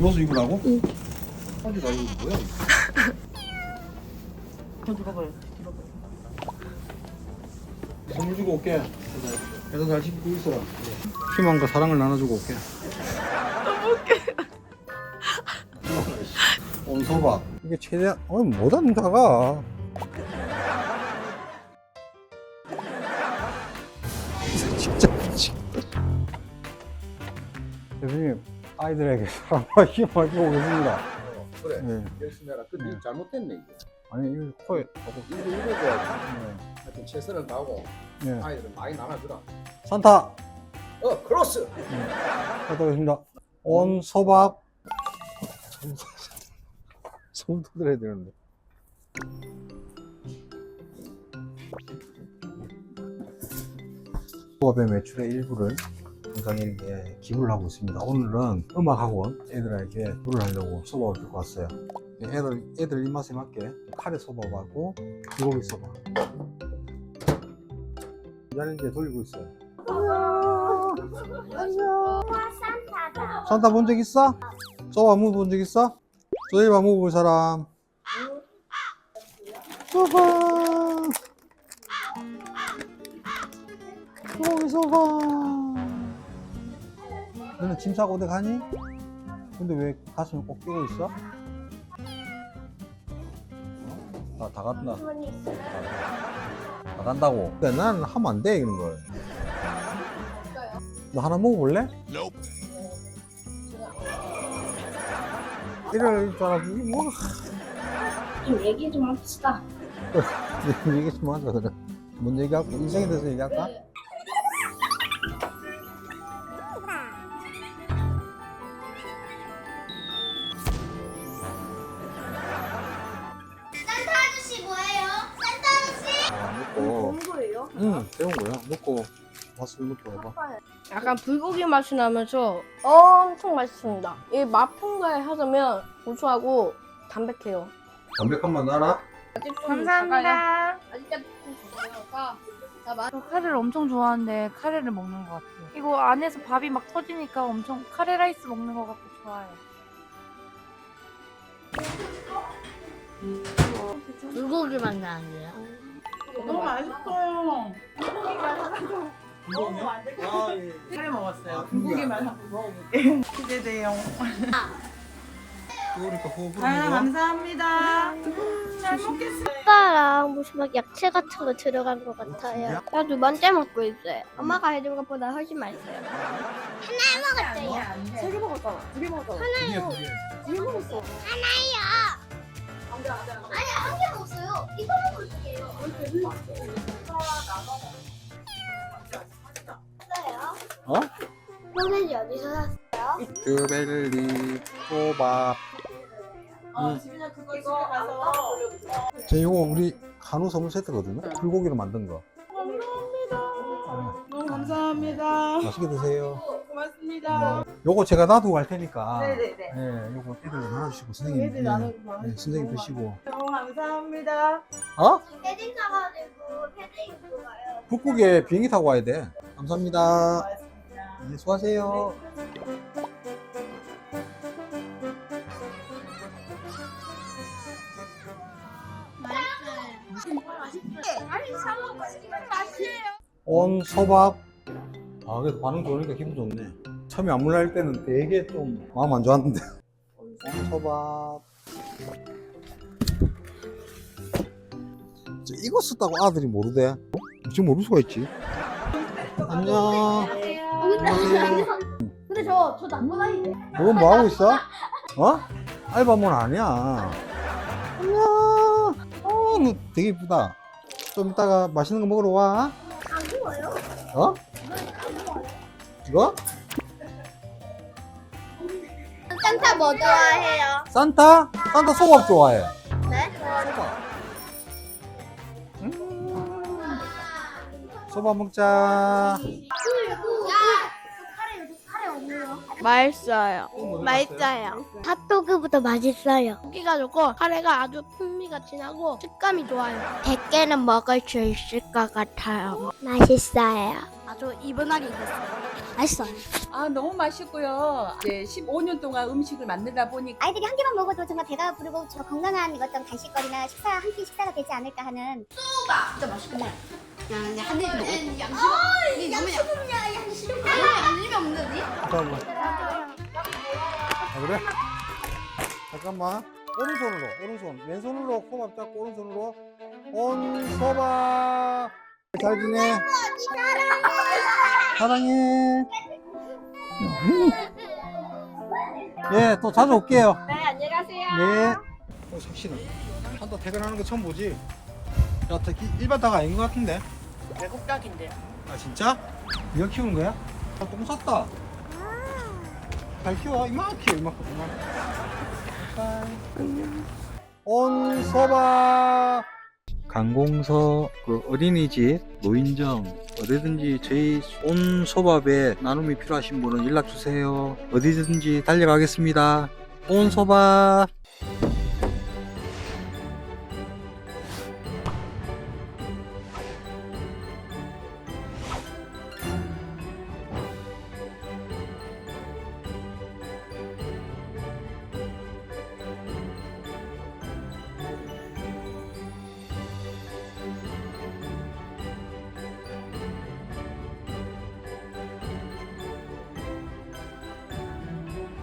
누워서 입으라고? 응. 아니 나 이거 뭐야? 더 들어봐요. 들어봐요. 선물 주고 올게. 애들 잘 지키고 있어라. 희망과 사랑을 나눠주고 올게. 너무 웃겨. 온소박. 이게 최대한 어 뭐든 다가. 진짜 미치겠다. 대표님 아이들에게 사랑과 힘을 주고 계십니다. 그래 네. 열심히 해라 근데 네. 잘못됐네 이게 아니 이 코에 하고. 이거 읽어줘야지 하여튼 최선을 다하고 네. 네. 아이들은 많이 나눠주라 산타. 어 크로스 갔다 오겠습니다. 온 소박. 소문도 들어야 되는데. 소박의 매출의 일부를 동상에게 기부를 하고 있습니다. 오늘은 음악학원 애들에게 기부를 하려고 소박을 들고 왔어요. 애들, 애들 입맛에 맞게 카레 소박하고 불고기. 자리 이제 돌리고 있어요. 산타다. 산타 본 적 있어? 소바 먹어본 적 있어? 소바 먹어볼 사람? 소바 소바 소바 너는 짐 싸고 어디 가니? 근데 왜 가슴에 꼭 끼고 있어? 다, 다 간다 다 간다고 근데 나는 하면 안 돼 이런 걸 너 하나 먹어볼래? 이럴 줄 알았지 뭐 좀 얘기 좀 합시다. 얘기 좀 하자 그래 뭔 얘기하고 인생에 대해서 얘기할까? 거예요? 응 배운 거야 먹고 맛을 먹고 해봐 약간 불고기 맛이 나면서 엄청 맛있습니다. 이 맛평가에 하자면 고소하고 담백해요. 담백한 맛 나라? 감사합니다. 아직까지 좀 적어요. 가. 나 맛. 저 카레를 엄청 좋아하는데 카레를 먹는 것 같아요. 이거 안에서 밥이 막 터지니까 엄청 카레 라이스 먹는 것 같고 좋아요. 불고기 맛 나는데요. 너무 맛있어요. 아, 예. 카레 먹었어요. 아, 불고기만 한번 먹어볼게요. 기대돼요. 그러니까 호흡을 아, 감사합니다. 잘 먹겠습니다. 아빠랑 무슨 막 야채 같은 거 들어간 것 같아요. 나 두 번째 먹고 있어요. 엄마가 해준 것보다 훨씬 맛있어요. 하나 먹었어요. 세 개 먹었잖아. 두 개 먹었잖아. 그게 그게 두개 먹었어. 하나요. 아니 한개 먹었어요. 이거 먹었어요. 샀어요? 어? 소세지 어디서 샀어요? 큐벨리 소밥 어, 지민아 그거 집에 가서 제 이거 우리 한우 선물 세트거든요 불고기로 만든 거 너무 감사합니다. 맛있게 드세요 고맙습니다. 요거 제가 놔두고 갈 테니까 네네네. 네, 요거 애들 나눠주시고 선생님 애들 네, 나눠 네, 선생님 드시고 너무 감사합니다. 어? 패딩 사가지고 패딩 입고 가요. 북극에 비행기 타고 와야 돼 감사합니다 고맙습니다. 네, 수고하세요 아니 사 먹고 싶으면 맛이에요. 온 소밥 아 그래도 반응 좋으니까 기분 좋네 처음에 안물날 때는 되게 좀 마음 안 좋았는데 저 이거 썼다고 아들이 모르대 지금 모를 수가 있지 안녕 안녕하세요 근데 저저 나쁜 아이인데. 너뭐 하고 있어? 어? 알바몬 아니야 안녕 어 너 되게 이쁘다 좀 이따가 맛있는 거 먹으러 와 안 구워요? 어? 이거? 산타 뭐 좋아해요? 산타? 산타 소밥 좋아해. 네? 소밥. 음. 소밥 먹자. 맛있어요. 맛있어요. 핫도그보다 맛있어요. 고기가 좋고 카레가 아주 풍미가 진하고 식감이 좋아요. 100개는 먹을 수 있을 것 같아요. 맛있어요. 아주 이번하게 익었어요. 맛있어. 아 너무 맛있고요. 이제 15년 동안 음식을 만들다 보니 아이들이 한 개만 먹어도 정말 배가 부르고 저 건강한 어떤 간식거리나 식사 한 끼 식사가 되지 않을까 하는 잠깐만. 아, 그래? 잠깐만. 오른손으로, 오른손. 왼손으로 코밥 잡고 오른손으로. 온 소바. 잘 지내? 사랑해. 예, 또 자주 올게요. 네, 안녕히 가세요. 네. 어, 석씨는 한다 퇴근하는 거 처음 보지? 야, 특히 일반 닭 아닌 것 같은데? 외국 닭인데요. 아, 진짜? 네가 키우는 거야? 아, 똥 쌌다. 잘 키워. 이만큼 키워, 이만큼. 이만큼. 온서바. 강공서 그 어린이집 노인정 어디든지 저희 온 소밥에 나눔이 필요하신 분은 연락 주세요. 어디든지 달려가겠습니다. 온 소밥